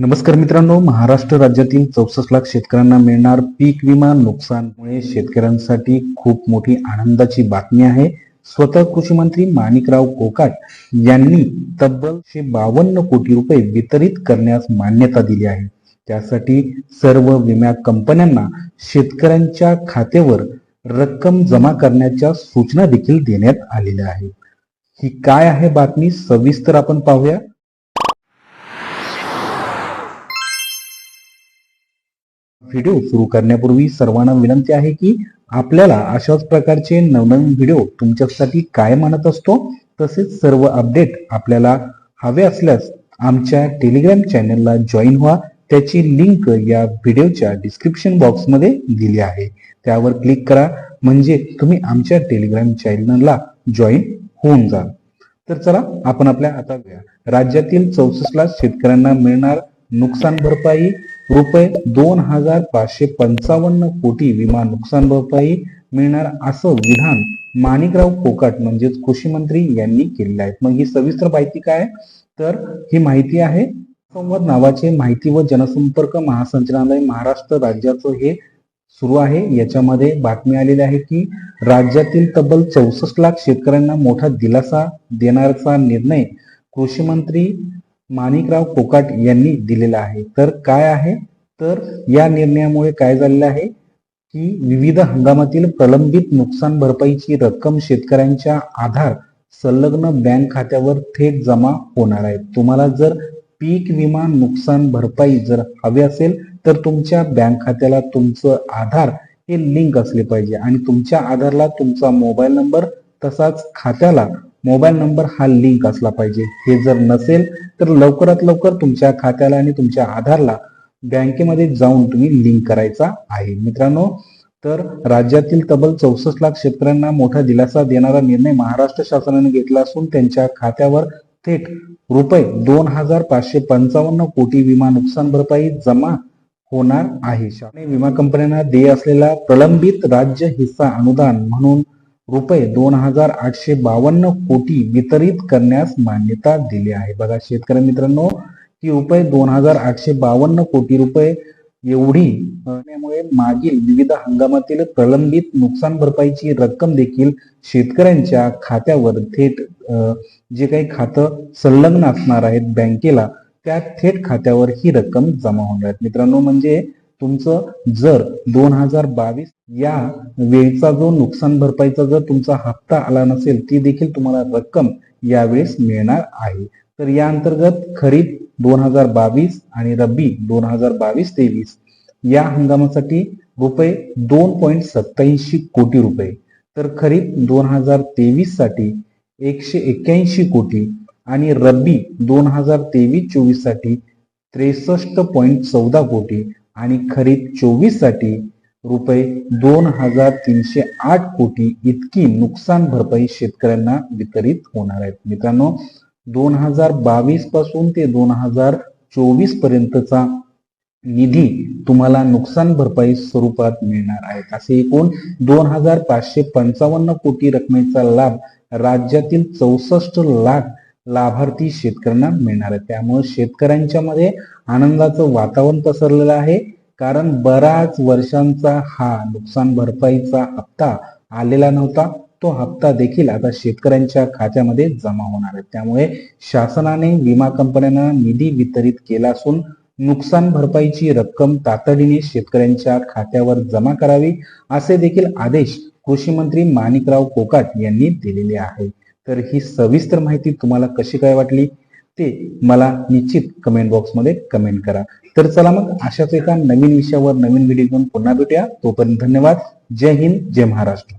नमस्कार मित्रांनो महाराष्ट्र राज्यातील चौसष्ट लाख शेतकऱ्यांना मिळणार पीक विमा नुकसानमुळे शेतकऱ्यांसाठी खूप मोठी आनंदाची बातमी आहे. स्वतः कृषी मंत्री माणिकराव कोकाट यांनी तब्बल शे बावन्न कोटी रुपये वितरित करण्यास मान्यता दिली आहे. त्यासाठी सर्व विमा कंपन्यांना शेतकऱ्यांच्या खात्यावर रक्कम जमा करण्याच्या सूचना देखील देण्यात आलेल्या आहेत. ही काय आहे बातमी? सविस्तर आपण पाहूया. व्हिडिओ सुरू करण्यापूर्वी सर्वांना विनंती आहे की आपल्याला अशाच प्रकारचे नवनवीन व्हिडिओ तुमच्यासाठी काय म्हणत असतो. तसेच सर्व अपडेट आपल्याला हवे असल्यास आमच्या टेलिग्राम चॅनलला जॉईन व्हा. त्याची लिंक या व्हिडिओच्या डिस्क्रिप्शन बॉक्समध्ये दिली आहे. त्यावर क्लिक करा. म्हणजे तुम्ही आमच्या टेलिग्राम चॅनलला जॉईन होऊन जाल. तर चला आपण आपल्या आता राज्यातील चौसष्ट लाख शेतकऱ्यांना मिळणार नुकसान भरपाई रुपये दोन हजार पाचशे पंचावन्न कोटी विमा नुकसान भरपाई मिळणार असं विधान माणिकराव कोकाट म्हणजेच कृषी मंत्री यांनी केलेलं आहे. मग ही सविस्तर माहिती काय? तर ही माहिती आहे संवाद नावाचे माहिती व जनसंपर्क महासंचालनालय महाराष्ट्र राज्याचं हे सुरू आहे. याच्यामध्ये बातमी आलेली आहे की राज्यातील तब्बल चौसष्ट लाख शेतकऱ्यांना मोठा दिलासा देणारचा निर्णय कृषी मंत्री माणिकराव कोकाट यांनी दिलेला आहे. तर काय आहे? तर या निर्णयामुळे काय झालेलं आहे? की विविध हंगामातील प्रलंबित नुकसान भरपाईची रक्कम शेतकऱ्यांच्या आधार संलग्न बँक खात्यावर थेट जमा होणार आहे. तुम्हाला जर पीक विमा नुकसान भरपाई जर हवी असेल तर तुमच्या बँक खात्याला तुमचं आधार हे लिंक असले पाहिजे. आणि तुमच्या आधारला तुमचा मोबाईल नंबर तसाच खात्याला मोबाईल नंबर हा लिंक असला पाहिजे. हे जर नसेल तर लवकरात लवकर तुमच्या खात्याला आणि तुमच्या आधारला बँकेमध्ये जाऊन तुम्ही लिंक करायचा आहे. मित्रांनो तर राज्यातील तब्बल चौसष्ट लाख शेतकऱ्यांना मोठा दिलासा देणारा निर्णय महाराष्ट्र शासनाने घेतला असून त्यांच्या खात्यावर थेट रुपये दोन हजार पाचशे पंचावन्न कोटी विमा नुकसान भरपाई जमा होणार आहे. विमा कंपन्यांना देय असलेला प्रलंबित राज्य हिस्सा अनुदान म्हणून रुपये दोन हजार आठशे बावन्न कोटी वितरित करण्यास मान्यता दिली आहे. बघा शेतकरी मित्रांनो ही रुपये दोन हजार आठशे बावन्न कोटी रुपये एवढी त्यामुळे मागील विविध हंगामातील प्रलंबित नुकसान भरपाईची रक्कम देखील शेतकऱ्यांच्या खात्यावर थेट जे काही खातं संलग्न असणार आहेत बँकेला त्या थेट खात्यावर ही रक्कम जमा होणार आहेत. मित्रांनो म्हणजे तुमचं जर दोन हजार बावीस या वेळचा जो नुकसान भरपाईचा जर तुमचा हप्ता आला नसेल ती देखील तुम्हाला रक्कम यावेळेस मिळणार आहे. तर या अंतर्गत खरीप दोन हजार बावीस आणि रब्बी दोन हजार बावीस तेवीस या हंगामासाठी रुपये दोन पॉईंट सत्याऐंशी कोटी रुपये. तर खरीप दोन हजार तेवीससाठी एकशे एक्क्याऐंशी कोटी आणि रब्बी दोन हजार तेवीस चोवीससाठी त्रेसष्ट पॉईंट चौदा कोटी. आणि खरीप चोवीससाठी रुपये दोन हजार तीनशे आठ कोटी इतकी नुकसान भरपाई शेतकऱ्यांना वितरित होणार आहेत. मित्रांनो दोन हजार बावीसपासून ते दोन हजार चोवीस पर्यंतचा निधी तुम्हाला नुकसान भरपाई स्वरूपात मिळणार आहेत. असे एकूण दोन हजार पाचशे पंचावन्न कोटी रकमेचा लाभ राज्यातील चौसष्ट लाख लाभार्थी शेतकऱ्यांना मिळणार आहे त्यामुळे शेतकऱ्यांच्या मध्ये आनंदाचं वातावरण पसरलेलं आहे. कारण बराच वर्षांचा हा नुकसान भरपाईचा हप्ता आलेला नव्हता. तो हप्ता देखील आता शेतकऱ्यांच्या खात्यामध्ये जमा होणार आहे. त्यामुळे शासनाने विमा कंपन्यांना निधी वितरित केला असून नुकसान भरपाईची रक्कम तातडीने शेतकऱ्यांच्या खात्यावर जमा करावी असे देखील आदेश कृषी मंत्री माणिकराव कोकाट यांनी दिलेले आहे तर ही सविस्तर माहिती तुम्हाला कशी काय वाटली ते मला निश्चित कमेंट बॉक्समध्ये कमेंट करा. तर चला मग अशाच एका नवीन विषयावर नवीन व्हिडिओ घेऊन पुन्हा भेटूया. तोपर्यंत धन्यवाद. जय हिंद जय महाराष्ट्र.